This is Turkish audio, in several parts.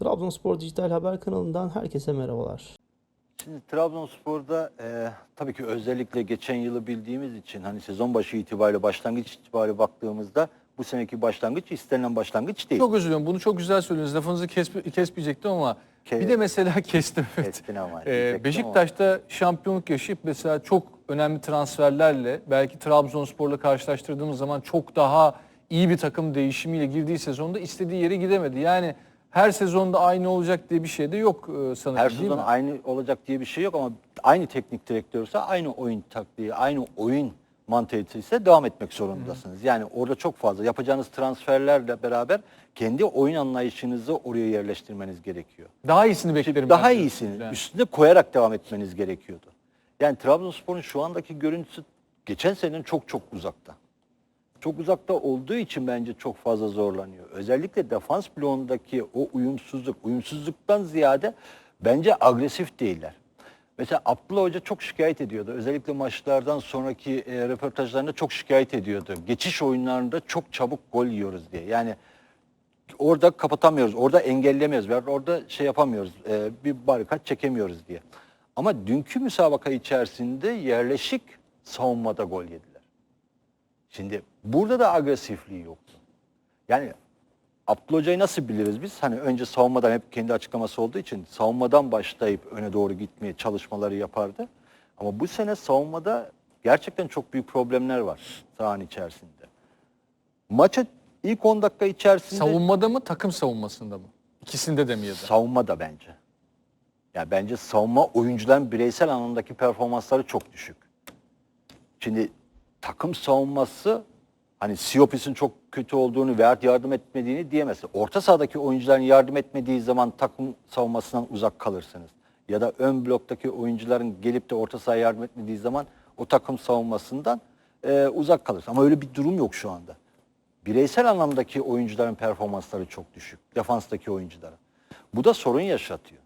Trabzonspor Dijital Haber kanalından herkese merhabalar. Şimdi Trabzonspor'da e, tabii ki özellikle geçen yılı bildiğimiz için hani sezon başı itibariyle başlangıç itibariyle baktığımızda bu seneki başlangıç istenilen başlangıç değil. Çok özür diliyorum. Bunu çok güzel söylüyorsunuz. Lafınızı kesme- kesmeyecektim ama Ke- bir de mesela kestim. Evet. Kestin ama Ee, Beşiktaş'ta şampiyonluk yaşayıp mesela çok önemli transferlerle belki Trabzonspor'la karşılaştırdığımız zaman çok daha iyi bir takım değişimiyle girdiği sezonda istediği yere gidemedi. Yani her sezonda aynı olacak diye bir şey de yok e, sanırım Her değil sezon mi? aynı olacak diye bir şey yok ama aynı teknik direktörse aynı oyun taktiği, aynı oyun mantalitesiyle devam etmek zorundasınız. Yani orada çok fazla yapacağınız transferlerle beraber kendi oyun anlayışınızı oraya yerleştirmeniz gerekiyor. Daha iyisini beklerim. Daha iyisini yani. üstüne koyarak devam etmeniz gerekiyordu. Yani Trabzonspor'un şu andaki görüntüsü geçen senenin çok çok uzakta. Çok uzakta olduğu için bence çok fazla zorlanıyor. Özellikle defans bloğundaki o uyumsuzluk, uyumsuzluktan ziyade bence agresif değiller. Mesela Abdullah Hoca çok şikayet ediyordu. Özellikle maçlardan sonraki e, röportajlarında çok şikayet ediyordu. Geçiş oyunlarında çok çabuk gol yiyoruz diye. Yani orada kapatamıyoruz, orada engellemiyoruz orada şey yapamıyoruz, e, bir barikat çekemiyoruz diye. Ama dünkü müsabaka içerisinde yerleşik savunmada gol yediler. Şimdi burada da agresifliği yoktu. Yani Abdullah Hoca'yı nasıl biliriz biz? Hani önce savunmadan hep kendi açıklaması olduğu için savunmadan başlayıp öne doğru gitmeye çalışmaları yapardı. Ama bu sene savunmada gerçekten çok büyük problemler var sahanın içerisinde. Maça ilk 10 dakika içerisinde Savunmada mı takım savunmasında mı? İkisinde de mi ya da? savunmada bence. Ya bence savunma oyuncuların bireysel anlamdaki performansları çok düşük. Şimdi takım savunması hani Siopis'in çok kötü olduğunu veya yardım etmediğini diyemezsin. Orta sahadaki oyuncuların yardım etmediği zaman takım savunmasından uzak kalırsınız. Ya da ön bloktaki oyuncuların gelip de orta sahaya yardım etmediği zaman o takım savunmasından e, uzak kalırsın. Ama öyle bir durum yok şu anda. Bireysel anlamdaki oyuncuların performansları çok düşük. Defanstaki oyuncuların. Bu da sorun yaşatıyor.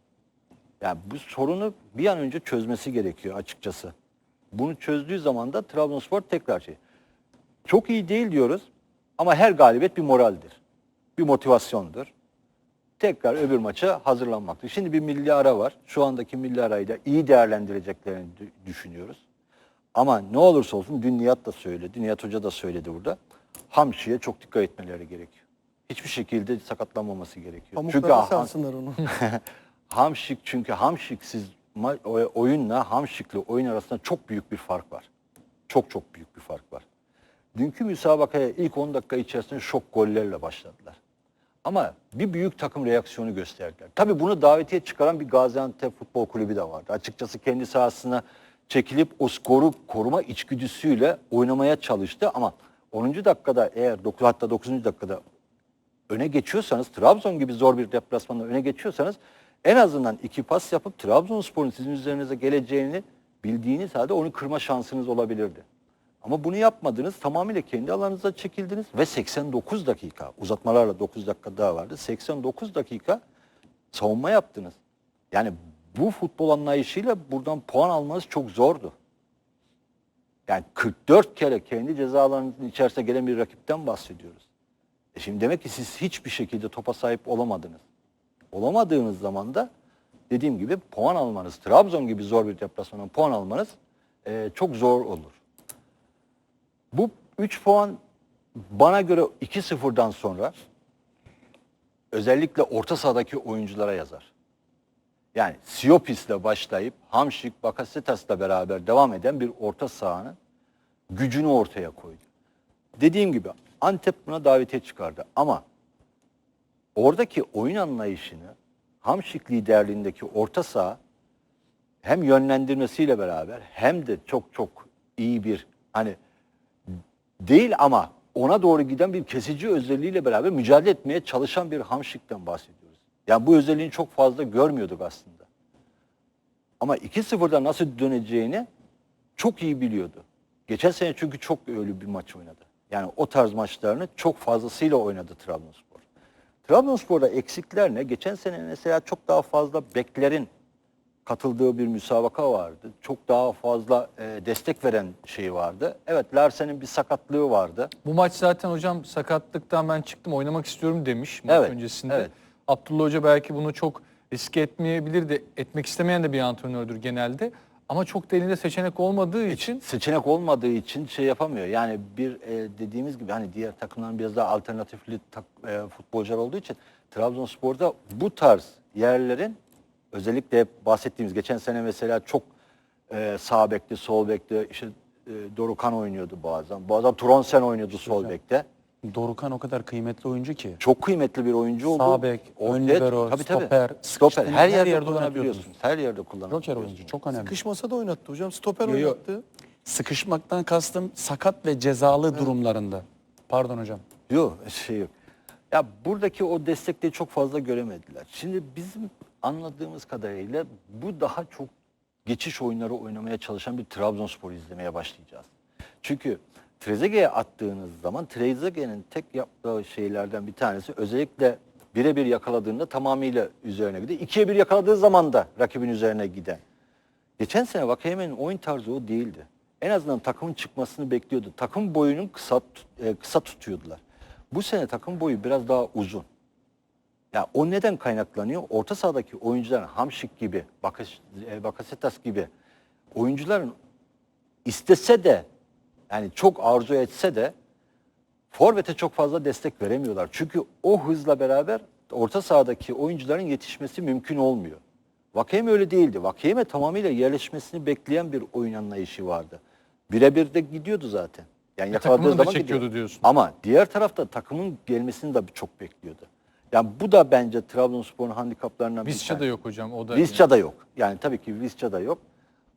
Yani bu sorunu bir an önce çözmesi gerekiyor açıkçası. Bunu çözdüğü zaman da Trabzonspor tekrar şey. Çok iyi değil diyoruz ama her galibiyet bir moraldir. Bir motivasyondur. Tekrar öbür maça hazırlanmaktır. Şimdi bir milli ara var. Şu andaki milli arayı da iyi değerlendireceklerini dü- düşünüyoruz. Ama ne olursa olsun dün Nihat da söyledi. Nihat Hoca da söyledi burada. Hamşi'ye çok dikkat etmeleri gerekiyor. Hiçbir şekilde sakatlanmaması gerekiyor. Pamuklara Han- sarsınlar onu. Hamşik çünkü Hamşiksiz ma- o- oyunla Hamşikli oyun arasında çok büyük bir fark var. Çok çok büyük bir fark var. Dünkü müsabakaya ilk 10 dakika içerisinde şok gollerle başladılar. Ama bir büyük takım reaksiyonu gösterdiler. Tabii bunu davetiye çıkaran bir Gaziantep Futbol Kulübü de vardı. Açıkçası kendi sahasına çekilip o skoru koruma içgüdüsüyle oynamaya çalıştı ama 10. dakikada eğer 9 hatta 9. dakikada öne geçiyorsanız, Trabzon gibi zor bir deplasmanda öne geçiyorsanız en azından iki pas yapıp Trabzonspor'un sizin üzerinize geleceğini bildiğiniz halde onu kırma şansınız olabilirdi. Ama bunu yapmadınız. Tamamıyla kendi alanınıza çekildiniz ve 89 dakika uzatmalarla 9 dakika daha vardı. 89 dakika savunma yaptınız. Yani bu futbol anlayışıyla buradan puan almanız çok zordu. Yani 44 kere kendi ceza alanınızın içerisine gelen bir rakipten bahsediyoruz. E şimdi demek ki siz hiçbir şekilde topa sahip olamadınız. Olamadığınız zaman da dediğim gibi puan almanız, Trabzon gibi zor bir deplasmandan puan almanız e, çok zor olur. Bu 3 puan bana göre 2-0'dan sonra özellikle orta sahadaki oyunculara yazar. Yani Siopis'le başlayıp Hamşik, Bakasetas'la beraber devam eden bir orta sahanın gücünü ortaya koydu. Dediğim gibi Antep buna davetiye çıkardı ama oradaki oyun anlayışını Hamşik liderliğindeki orta saha hem yönlendirmesiyle beraber hem de çok çok iyi bir hani değil ama ona doğru giden bir kesici özelliğiyle beraber mücadele etmeye çalışan bir Hamşik'ten bahsediyoruz. Yani bu özelliğini çok fazla görmüyorduk aslında. Ama 2-0'da nasıl döneceğini çok iyi biliyordu. Geçen sene çünkü çok öyle bir maç oynadı. Yani o tarz maçlarını çok fazlasıyla oynadı Trabzonspor. Trabzonspor'da eksikler ne? Geçen sene mesela çok daha fazla beklerin katıldığı bir müsabaka vardı. Çok daha fazla e, destek veren şey vardı. Evet Larsen'in bir sakatlığı vardı. Bu maç zaten hocam sakatlıktan ben çıktım oynamak istiyorum demiş maç Evet, öncesinde. evet. Abdullah Hoca belki bunu çok riske etmeyebilir de etmek istemeyen de bir antrenördür genelde. Ama çok da elinde seçenek olmadığı için seçenek olmadığı için şey yapamıyor. Yani bir e, dediğimiz gibi hani diğer takımların biraz daha alternatifli tak, e, futbolcular olduğu için Trabzonspor'da bu tarz yerlerin özellikle hep bahsettiğimiz geçen sene mesela çok e, sağ bekte, sol bekte işte e, Dorukan oynuyordu bazen. Bazen Tronsen oynuyordu sol bekte. Dorukan o kadar kıymetli oyuncu ki. Çok kıymetli bir oyuncu oldu. Sağ bek, ön Ortaya- libero, tabii, tabii. stoper, stoper. Her her yerde, yerde kullanabiliyorsunuz. Her yerde kullanabiliyorsunuz. Joker oyuncu çok önemli. Sıkışmasa da oynattı hocam. Stoper Yo, yo. oynattı. Sıkışmaktan kastım sakat ve cezalı durumlarında. Pardon hocam. Yok şey yok. Ya buradaki o destekleri çok fazla göremediler. Şimdi bizim anladığımız kadarıyla bu daha çok geçiş oyunları oynamaya çalışan bir Trabzonspor izlemeye başlayacağız. Çünkü Trezeguet'e attığınız zaman Trezeguet'in tek yaptığı şeylerden bir tanesi özellikle birebir yakaladığında tamamıyla üzerine gidiyor. İkiye bir yakaladığı zaman da rakibin üzerine giden. Geçen sene Vakayeme'nin oyun tarzı o değildi. En azından takımın çıkmasını bekliyordu. Takım boyunun kısa e, kısa tutuyordular. Bu sene takım boyu biraz daha uzun. Ya o neden kaynaklanıyor? Orta sahadaki oyuncuların Hamşik gibi, e, Bakasetas gibi oyuncuların istese de yani çok arzu etse de Forvet'e çok fazla destek veremiyorlar. Çünkü o hızla beraber orta sahadaki oyuncuların yetişmesi mümkün olmuyor. Vakayeme öyle değildi. Vakayeme tamamıyla yerleşmesini bekleyen bir oyun anlayışı vardı. Birebir de gidiyordu zaten. Yani yakaladığı takımını da zaman çekiyordu gidiyor. diyorsun. Ama diğer tarafta takımın gelmesini de çok bekliyordu. Yani bu da bence Trabzonspor'un handikaplarından bir Visca da tanesi. yok hocam. O da Visca da yok. Yani tabii ki Visca da yok.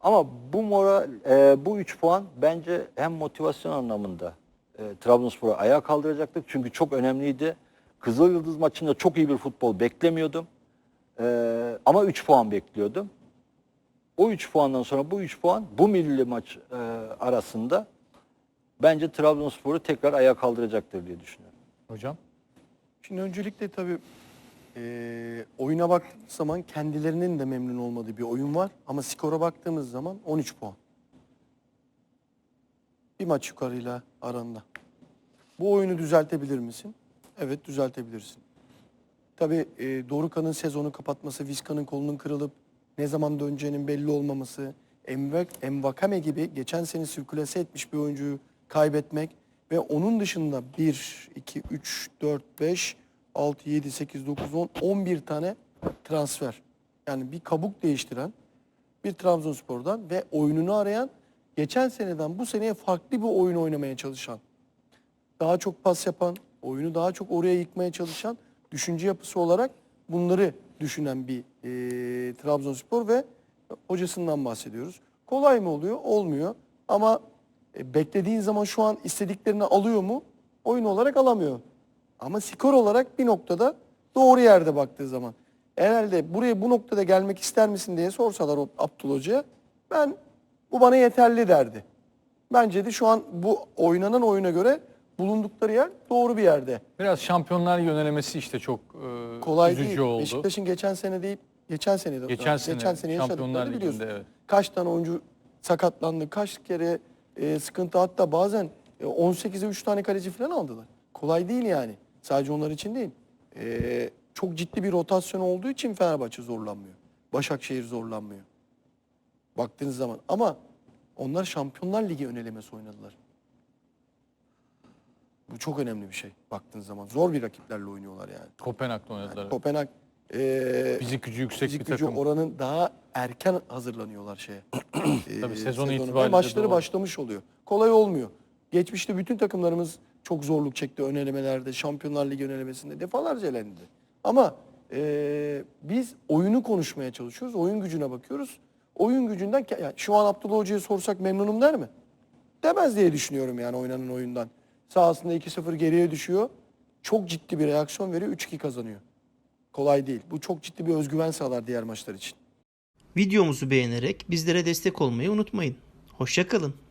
Ama bu moral, e, bu 3 puan bence hem motivasyon anlamında e, Trabzonspor'u ayağa kaldıracaktır. Çünkü çok önemliydi. Kızıl Yıldız maçında çok iyi bir futbol beklemiyordum. E, ama 3 puan bekliyordum. O 3 puandan sonra bu 3 puan bu milli maç e, arasında bence Trabzonspor'u tekrar ayağa kaldıracaktır diye düşünüyorum. hocam. Şimdi öncelikle tabii eee oyuna baktığımız zaman kendilerinin de memnun olmadığı bir oyun var. Ama skora baktığımız zaman 13 puan. Bir maç yukarıyla aranda. Bu oyunu düzeltebilir misin? Evet düzeltebilirsin. Tabii e, Dorukhan'ın sezonu kapatması, Vizca'nın kolunun kırılıp ne zaman döneceğinin belli olmaması, Envak, Envakame gibi geçen sene sirkülase etmiş bir oyuncuyu kaybetmek ve onun dışında 1, 2, 3, 4, 5, 6, 7, 8, 9, 10, 11 tane transfer. Yani bir kabuk değiştiren bir Trabzonspor'dan ve oyununu arayan, geçen seneden bu seneye farklı bir oyun oynamaya çalışan daha çok pas yapan, oyunu daha çok oraya yıkmaya çalışan, düşünce yapısı olarak bunları düşünen bir e, Trabzonspor ve hocasından bahsediyoruz. Kolay mı oluyor? Olmuyor. Ama e, beklediğin zaman şu an istediklerini alıyor mu? Oyun olarak alamıyor. Ama skor olarak bir noktada doğru yerde baktığı zaman. Herhalde buraya bu noktada gelmek ister misin diye sorsalar Abdullah Hoca'ya ben bu bana yeterli derdi. Bence de şu an bu oynanan oyuna göre bulundukları yer doğru bir yerde. Biraz şampiyonlar yönelemesi işte çok e, Kolay üzücü değil. oldu. Beşiktaş'ın geçen sene değil, geçen sene de Geçen sene yaşadıklarını Şampiyonlar biliyorsun. Ligi'nde, evet. Kaç tane oyuncu sakatlandı, kaç kere e, sıkıntı hatta bazen e, 18'e 3 tane kaleci falan aldılar. Kolay değil yani. Sadece onlar için değil. E, çok ciddi bir rotasyon olduğu için Fenerbahçe zorlanmıyor. Başakşehir zorlanmıyor. Baktığınız zaman ama onlar Şampiyonlar Ligi önelemesi oynadılar. Bu çok önemli bir şey baktığınız zaman. Zor bir rakiplerle oynuyorlar yani. Kopenhag'da oynadılar. Kopenhag e, Fizik gücü yüksek fizik bir gücü takım. oranın daha erken hazırlanıyorlar şeye. E, Tabii sezonu Ve itibariyle maçları doğru. başlamış oluyor. Kolay olmuyor. Geçmişte bütün takımlarımız çok zorluk çekti ön elemelerde, Şampiyonlar Ligi ön elemesinde defalarca elendi. Ama e, biz oyunu konuşmaya çalışıyoruz, oyun gücüne bakıyoruz. Oyun gücünden, yani şu an Abdullah Hoca'ya sorsak memnunum der mi? Demez diye düşünüyorum yani oynanan oyundan. Sahasında 2-0 geriye düşüyor. Çok ciddi bir reaksiyon veriyor, 3-2 kazanıyor. Kolay değil. Bu çok ciddi bir özgüven sağlar diğer maçlar için. Videomuzu beğenerek bizlere destek olmayı unutmayın. Hoşçakalın.